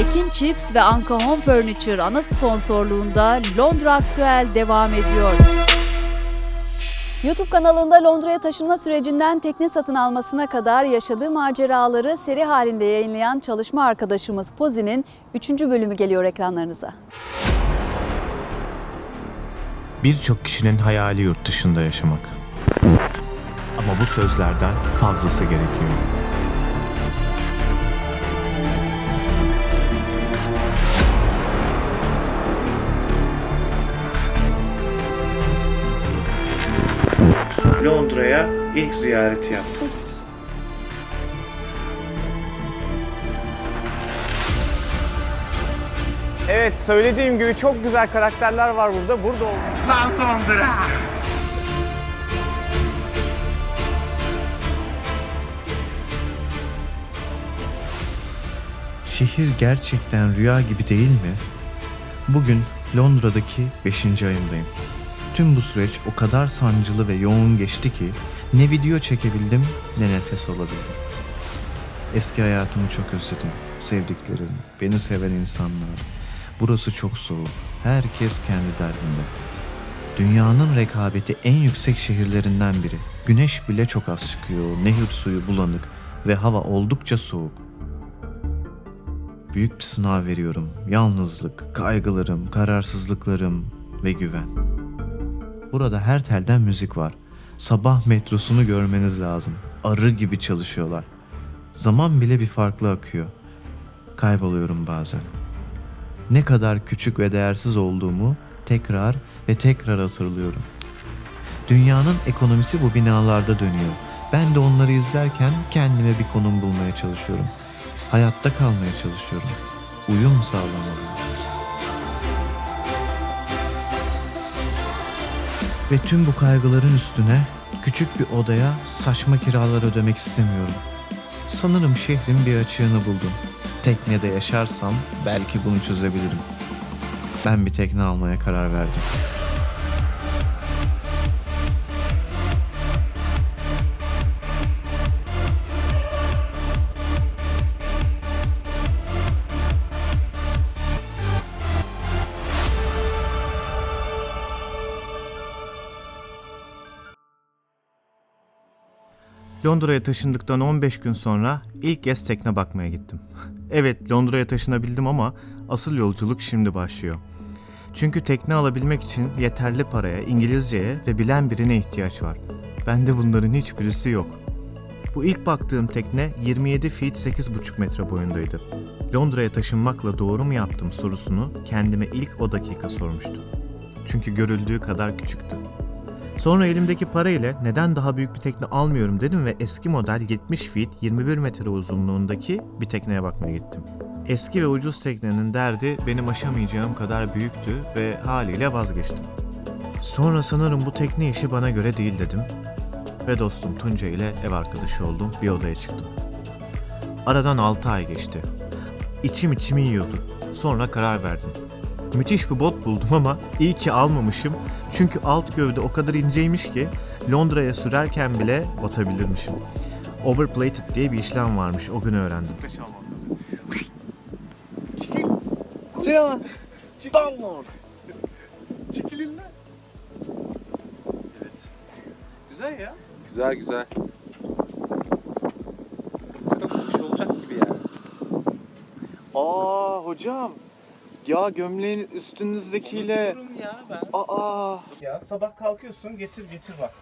Ekin Chips ve Anka Home Furniture ana sponsorluğunda Londra Aktüel devam ediyor. YouTube kanalında Londra'ya taşınma sürecinden tekne satın almasına kadar yaşadığı maceraları seri halinde yayınlayan çalışma arkadaşımız Pozi'nin 3. bölümü geliyor ekranlarınıza. Birçok kişinin hayali yurt dışında yaşamak. Ama bu sözlerden fazlası gerekiyor. Londra'ya ilk ziyareti yaptım. Evet, söylediğim gibi çok güzel karakterler var burada. Burada ol- Lan Londra! Şehir gerçekten rüya gibi değil mi? Bugün Londra'daki 5. ayımdayım. Tüm bu süreç o kadar sancılı ve yoğun geçti ki ne video çekebildim ne nefes alabildim. Eski hayatımı çok özledim. Sevdiklerim, beni seven insanlar. Burası çok soğuk. Herkes kendi derdinde. Dünyanın rekabeti en yüksek şehirlerinden biri. Güneş bile çok az çıkıyor, nehir suyu bulanık ve hava oldukça soğuk. Büyük bir sınav veriyorum. Yalnızlık, kaygılarım, kararsızlıklarım ve güven. Burada her telden müzik var. Sabah metrosunu görmeniz lazım. Arı gibi çalışıyorlar. Zaman bile bir farklı akıyor. Kayboluyorum bazen. Ne kadar küçük ve değersiz olduğumu tekrar ve tekrar hatırlıyorum. Dünyanın ekonomisi bu binalarda dönüyor. Ben de onları izlerken kendime bir konum bulmaya çalışıyorum. Hayatta kalmaya çalışıyorum. Uyum sağlamalıyım. Ve tüm bu kaygıların üstüne küçük bir odaya saçma kiralar ödemek istemiyorum. Sanırım şehrin bir açığını buldum. Teknede yaşarsam belki bunu çözebilirim. Ben bir tekne almaya karar verdim. Londra'ya taşındıktan 15 gün sonra ilk kez tekne bakmaya gittim. Evet Londra'ya taşınabildim ama asıl yolculuk şimdi başlıyor. Çünkü tekne alabilmek için yeterli paraya, İngilizceye ve bilen birine ihtiyaç var. Bende bunların hiçbirisi yok. Bu ilk baktığım tekne 27 feet 8,5 metre boyundaydı. Londra'ya taşınmakla doğru mu yaptım sorusunu kendime ilk o dakika sormuştum. Çünkü görüldüğü kadar küçüktü. Sonra elimdeki para ile neden daha büyük bir tekne almıyorum dedim ve eski model 70 feet 21 metre uzunluğundaki bir tekneye bakmaya gittim. Eski ve ucuz teknenin derdi benim aşamayacağım kadar büyüktü ve haliyle vazgeçtim. Sonra sanırım bu tekne işi bana göre değil dedim ve dostum Tunca ile ev arkadaşı oldum bir odaya çıktım. Aradan 6 ay geçti. İçim içimi yiyordu. Sonra karar verdim. Müthiş bir bot buldum ama iyi ki almamışım. Çünkü alt gövde o kadar inceymiş ki Londra'ya sürerken bile batabilirmişim. Overplated diye bir işlem varmış o gün öğrendim. Çekilin lan. Evet. Güzel ya. Güzel güzel. Bir şey olacak gibi yani. Aa hocam. Ya gömleğin üstünüzdekiyle... ya ben. Aa. Ya sabah kalkıyorsun getir getir bak.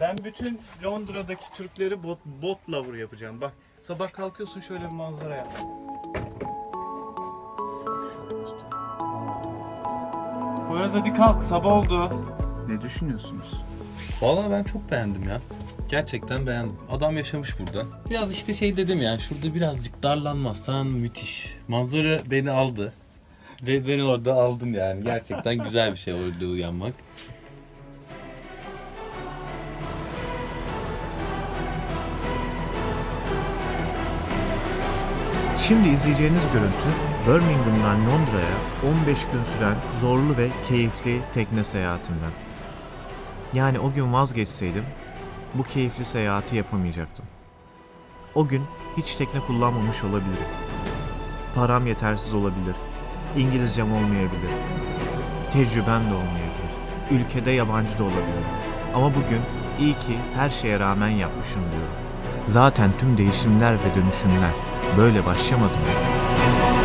Ben bütün Londra'daki Türkleri bot, bot lover yapacağım. Bak sabah kalkıyorsun şöyle bir manzara yap. Poyraz hadi kalk sabah oldu. Ne düşünüyorsunuz? Vallahi ben çok beğendim ya. Gerçekten beğendim. Adam yaşamış burada. Biraz işte şey dedim ya şurada birazcık darlanmazsan müthiş. Manzara beni aldı. Ve beni orada aldın yani. Gerçekten güzel bir şey orada uyanmak. Şimdi izleyeceğiniz görüntü Birmingham'dan Londra'ya 15 gün süren zorlu ve keyifli tekne seyahatimden. Yani o gün vazgeçseydim bu keyifli seyahati yapamayacaktım. O gün hiç tekne kullanmamış olabilirim. Param yetersiz olabilir. İngilizcem olmayabilir. Tecrübem de olmayabilir. Ülkede yabancı da olabilir. Ama bugün iyi ki her şeye rağmen yapmışım diyorum. Zaten tüm değişimler ve dönüşümler böyle başlamadı mı?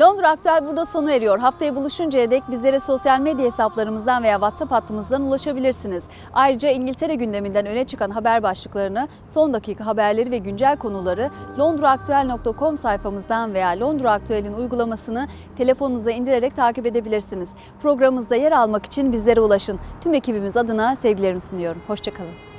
Londra Aktüel burada sona eriyor. Haftaya buluşuncaya dek bizlere sosyal medya hesaplarımızdan veya WhatsApp hattımızdan ulaşabilirsiniz. Ayrıca İngiltere gündeminden öne çıkan haber başlıklarını, son dakika haberleri ve güncel konuları londraaktüel.com sayfamızdan veya Londra Aktüel'in uygulamasını telefonunuza indirerek takip edebilirsiniz. Programımızda yer almak için bizlere ulaşın. Tüm ekibimiz adına sevgilerimi sunuyorum. Hoşçakalın.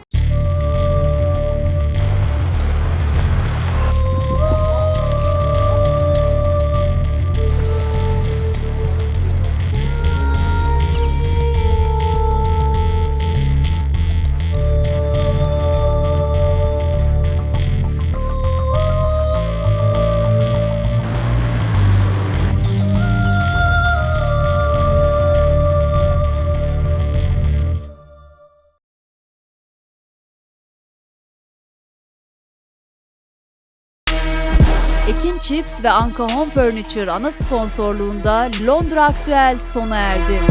Ekin Chips ve Anka Home Furniture ana sponsorluğunda Londra Aktüel sona erdi.